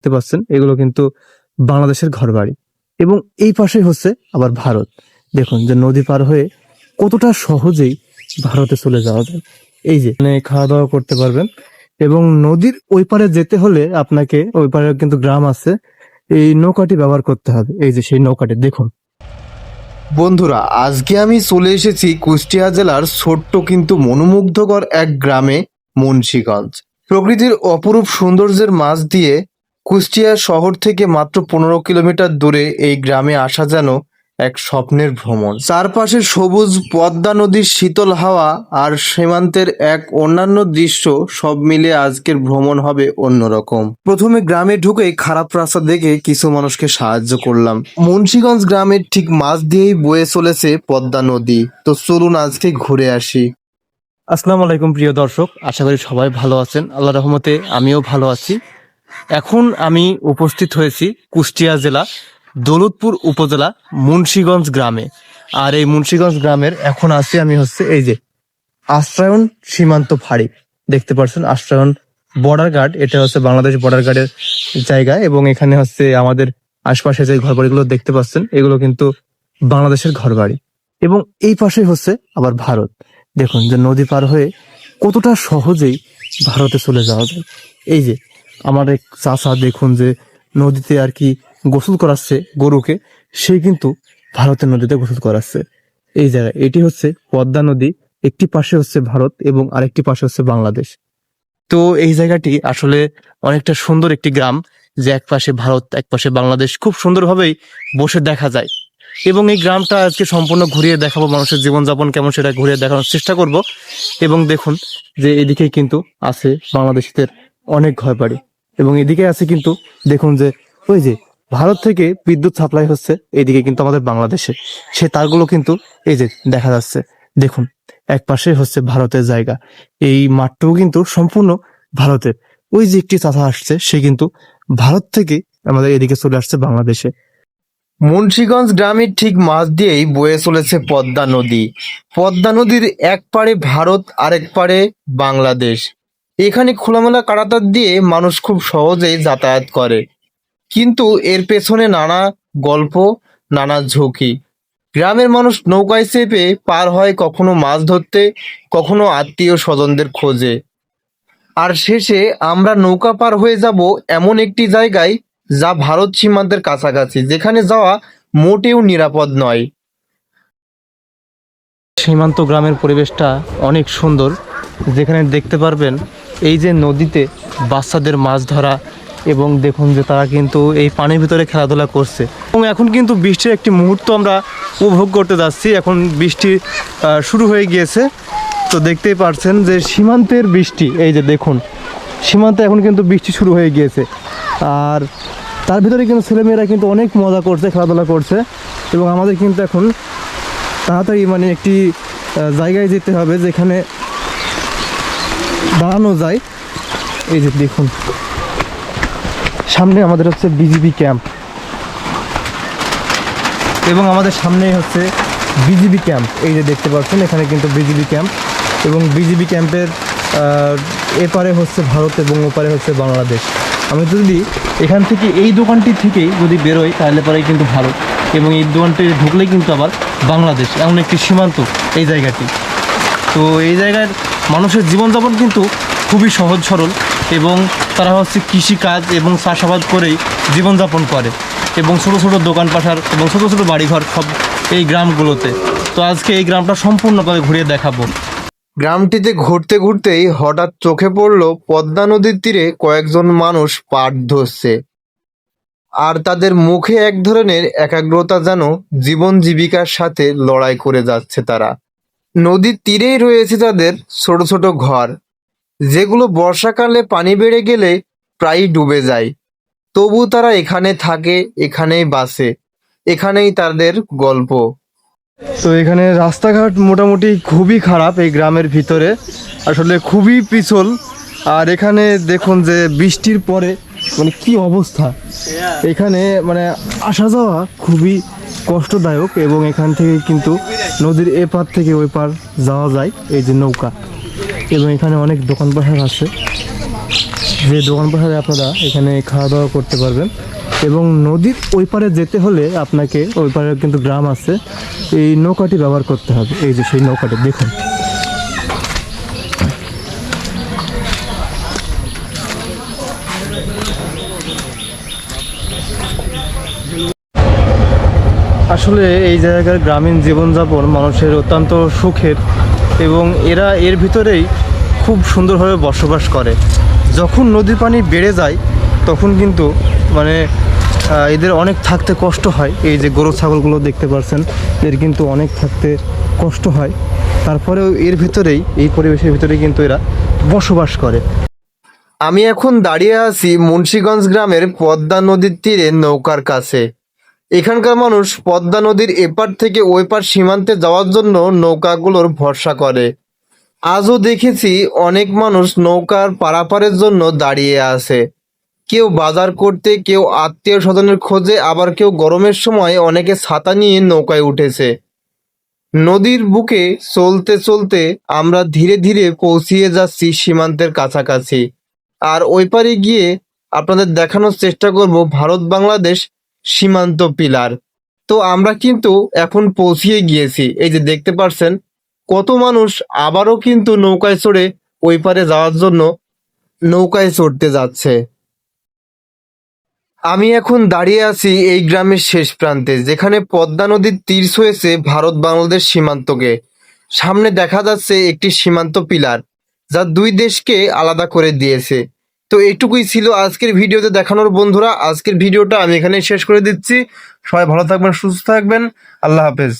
দেখতে পাচ্ছেন, এগুলো কিন্তু বাংলাদেশের ঘরবাড়ি। এবং এই পাশেই হচ্ছে আবার ভারত। দেখুন যে নদী পার হয়ে কতটা সহজেই ভারতে চলে যাওয়া যায়। এই যে মানে খাওয়া দাওয়া করতে পারবেন। এবং নদীর ওই পারে যেতে হলে আপনাকে, ওই পারে কিন্তু গ্রাম আছে, এই নৌকাটি ব্যবহার করতে হবে। এই যে সেই নৌকাটি, দেখুন। বন্ধুরা, আজকে আমি চলে এসেছি কুষ্টিয়া জেলার ছোট্ট কিন্তু মনোমুগ্ধকর এক গ্রামে, মুন্সীগঞ্জ। প্রকৃতির অপরূপ সৌন্দর্যের মাঝ দিয়ে কুষ্টিয়া শহর থেকে মাত্র পনেরো কিলোমিটার দূরে এই গ্রামে আসা যেন এক স্বপ্নের ভ্রমণ। চারপাশে সবুজ পদ্মা নদীর শীতল হাওয়া আর সীমান্তের এক অন্যান্য দৃশ্য সব মিলে আজকের ভ্রমণ হবে অন্যরকম। প্রথমে গ্রামে ঢুকে খারাপ রাস্তা দেখে কিছু মানুষকে সাহায্য করলাম। মুন্সীগঞ্জ গ্রামের ঠিক মাঝ দিয়েই বয়ে চলেছে পদ্মা নদী। তো চলুন আজকে ঘুরে আসি। আসসালামু আলাইকুম প্রিয় দর্শক, আশা করি সবাই ভালো আছেন। আল্লাহ রহমতে আমিও ভালো আছি। এখন আমি উপস্থিত হয়েছি কুষ্টিয়া জেলা দৌলতপুর উপজেলা মুন্সীগঞ্জ গ্রামে। আর এই মুন্সীগঞ্জ গ্রামের এখন আছি আমি হচ্ছে এই যে আশ্রয়ন সীমান্ত ফাঁড়ি। দেখতে পাচ্ছেন আশ্রয়ন বর্ডার গার্ড, এটা হচ্ছে বাংলাদেশ বর্ডার গার্ডের জায়গা এবং এখানে হচ্ছে আমাদের আশপাশে যে ঘরবাড়িগুলো দেখতে পাচ্ছেন, এগুলো কিন্তু বাংলাদেশের ঘরবাড়ি। এবং এই পাশে হচ্ছে আবার ভারত। দেখুন যে নদী পার হয়ে কতটা সহজেই ভারতে চলে যাওয়া যায়। এই যে আমার এক চাচা দেখুন যে নদীতে আর কি গোসল করাচ্ছে গরুকে, সে কিন্তু ভারতের নদীতে গোসল করাচ্ছে। এই জায়গায়, এটি হচ্ছে পদ্মা নদী, একটি পাশে হচ্ছে ভারত এবং আরেকটি পাশে হচ্ছে বাংলাদেশ। তো এই জায়গাটি আসলে অনেকটা সুন্দর একটি গ্রাম, যে এক পাশে ভারত, এক পাশে বাংলাদেশ, খুব সুন্দরভাবেই বসে দেখা যায়। এবং এই গ্রামটা আজকে সম্পূর্ণ ঘুরিয়ে দেখাবো, মানুষের জীবনযাপন কেমন সেটা ঘুরিয়ে দেখানোর চেষ্টা করব। এবং দেখুন যে এদিকে কিন্তু আছে বাংলাদেশিদের অনেক ঘর বাড়ি এবং এদিকে আছে কিন্তু দেখুন যে ওই যে ভারত থেকে বিদ্যুৎ সাপ্লাই হচ্ছে এদিকে কিন্তু আমাদের বাংলাদেশে। সে তারগুলো কিন্তু এই যে দেখা যাচ্ছে। দেখুন, এক পাশে হচ্ছে ভারতের জায়গা। এই মাঠটাও কিন্তু সম্পূর্ণ ভারতের। ওই যে একটি চাষা আসছে, সে কিন্তু ভারত থেকে আমাদের এদিকে চলে আসছে বাংলাদেশে। মুন্সীগঞ্জ গ্রামের ঠিক মাছ দিয়েই বয়ে চলেছে পদ্মা নদী। পদ্মা নদীর এক পারে ভারত, আরেক পারে বাংলাদেশ। এখানে খোলামেলা কাটাতার দিয়ে মানুষ খুব সহজেই যাতায়াত করে। কিন্তু এর পেছনে নানা গল্প, নানা ঝুঁকি। গ্রামের মানুষ নৌকায় চেপে পার হয় কখনো মাছ ধরতে, কখনো আত্মীয় স্বজনদের খোঁজে। আর শেষে আমরা নৌকা পার হয়ে যাব এমন একটি জায়গায় যা ভারত সীমান্তের কাছাকাছি, যেখানে যাওয়া মোটেও নিরাপদ নয়। সীমান্ত গ্রামের পরিবেশটা অনেক সুন্দর। যেখানে দেখতে পারবেন এই যে নদীতে বাচ্চাদের মাছ ধরা এবং দেখুন যে তারা কিন্তু এই পানির ভিতরে খেলাধুলা করছে। এবং এখন কিন্তু বৃষ্টির একটি মুহূর্ত আমরা উপভোগ করতে যাচ্ছি। এখন বৃষ্টি শুরু হয়ে গিয়েছে। তো দেখতেই পারছেন যে সীমান্তের বৃষ্টি, এই যে দেখুন, সীমান্তে এখন কিন্তু বৃষ্টি শুরু হয়ে গিয়েছে। আর তার ভিতরে কিন্তু ছেলেমেয়েরা কিন্তু অনেক মজা করছে, খেলাধুলা করছে। এবং আমাদের কিন্তু এখন তাড়াতাড়ি মানে একটি জায়গায় যেতে হবে যেখানে দাঁড়ানো যায়। এই যে দেখুন। সামনে আমাদের হচ্ছে বিজিবি ক্যাম্প। এবং আমাদের সামনেই হচ্ছে বিজিবি ক্যাম্প। এই যে দেখতে পাচ্ছেন, এখানে কিন্তু বিজিবি ক্যাম্প। এবং বিজিবি ক্যাম্পের এপারে হচ্ছে ভারত এবং ওপারে হচ্ছে বাংলাদেশ। আমি যদি এখান থেকে এই দোকানটি থেকেই যদি বেরোই, তাহলে পরে কিন্তু ভারত। এবং এই দোকানটি ঢুকলেই কিন্তু আবার বাংলাদেশ। এমন একটি সীমান্ত এই জায়গাটি। তো এই জায়গার মানুষের জীবনযাপন কিন্তু খুবই সহজ সরল এবং তারা হচ্ছে কৃষিকাজ এবং চাষাবাদ করেই জীবনযাপন করে এবং ছোটো ছোটো দোকান পাশার এবং ছোটো ছোটো বাড়িঘর সব এই গ্রামগুলোতে। তো আজকে এই গ্রামটা সম্পূর্ণভাবে ঘুরিয়ে দেখাবো। গ্রামটিতে ঘুরতে ঘুরতেই হঠাৎ চোখে পড়ল পদ্মা নদীর তীরে কয়েকজন মানুষ পাট ধরছে। আর তাদের মুখে এক ধরনের একাগ্রতা যেন জীবন জীবিকার সাথে লড়াই করে যাচ্ছে তারা। নদীর তীরেই রয়েছে তাদের ছোট ছোট ঘর, যেগুলো বর্ষাকালে পানি বেড়ে গেলে প্রায়ই ডুবে যায়। তবু তারা এখানে থাকে, এখানেই বাসে, এখানেই তাদের গল্প। তো এখানে রাস্তাঘাট মোটামুটি খুবই খারাপ এই গ্রামের ভিতরে, আসলে খুবই পিছল। আর এখানে দেখুন যে বৃষ্টির পরে মানে কি অবস্থা। এখানে মানে আসা যাওয়া খুবই কষ্টদায়ক এবং এখান থেকে কিন্তু নদীর এপার থেকে ওই পার যাওয়া যায়, এই যে নৌকা। এবং এখানে অনেক দোকান পাহাড় আছে। যে দোকান পাহাড়ে আপনারা এখানে খাওয়া দাওয়া করতে পারবেন। এবং নদীর ওই পারে যেতে হলে আপনাকে ওই পারে কিন্তু গ্রাম আছে। এই নৌকাটি ব্যবহার করতে হবে। এই যে সেই নৌকাটি, দেখুন। আসলে এই জায়গার গ্রামীণ জীবনযাপন মানুষের অত্যন্ত সুখের এবং এরা এর ভিতরেই খুব সুন্দরভাবে বসবাস করে। যখন নদীর পানি বেড়ে যায়, তখন কিন্তু মানে এদের অনেক থাকতে কষ্ট হয়। এই যে গরু, ছাগলগুলো দেখতে পাচ্ছেন এর কিন্তু অনেক থাকতে কষ্ট হয়। তারপরেও এর ভিতরেই, এই পরিবেশের ভিতরেই কিন্তু এরা বসবাস করে। আমি এখন দাঁড়িয়ে আছি মুন্সীগঞ্জ গ্রামের পদ্মা নদীর তীরে নৌকার কাছে। এখানকার মানুষ পদ্মা নদীর এপার থেকে ওই পার সীমান্তে যাওয়ার জন্য নৌকাগুলোর ভরসা করে। আজও দেখেছি অনেক মানুষ নৌকার পারাপারের জন্য দাঁড়িয়ে আছে। কেউ বাজার করতে, কেউ আত্মীয় স্বজনের খোঁজে, আবার কেউ গরমের সময় অনেকে ছাতা নিয়ে নৌকায় উঠেছে। নদীর বুকে চলতে চলতে আমরা ধীরে ধীরে পৌঁছিয়ে যাচ্ছি সীমান্তের কাছাকাছি। আর ওই পারে গিয়ে আপনাদের দেখানোর চেষ্টা করব ভারত বাংলাদেশ সীমান্ত পিলার। তো আমরা কিন্তু এখন পৌঁছিয়ে গিয়েছি। এই যে দেখতে পারছেন, কত মানুষ আবারও কিন্তু নৌকায় চড়ে ওই পারে যাওয়ার জন্য নৌকায় চড়তে যাচ্ছে। আমি এখন দাঁড়িয়ে আছি এই গ্রামের শেষ প্রান্তে, যেখানে পদ্মা নদীর তীর হয়েছে ভারত বাংলাদেশ সীমান্তকে। সামনে দেখা যাচ্ছে একটি সীমান্ত পিলার, যা দুই দেশকে আলাদা করে দিয়েছে। তো এইটুকুই ছিল আজকের ভিডিওতে দেখানোর বন্ধুরা। আজকের ভিডিওটা আমি এখানে শেষ করে দিচ্ছি। সবাই ভালো থাকবেন, সুস্থ থাকবেন। আল্লাহ হাফেজ।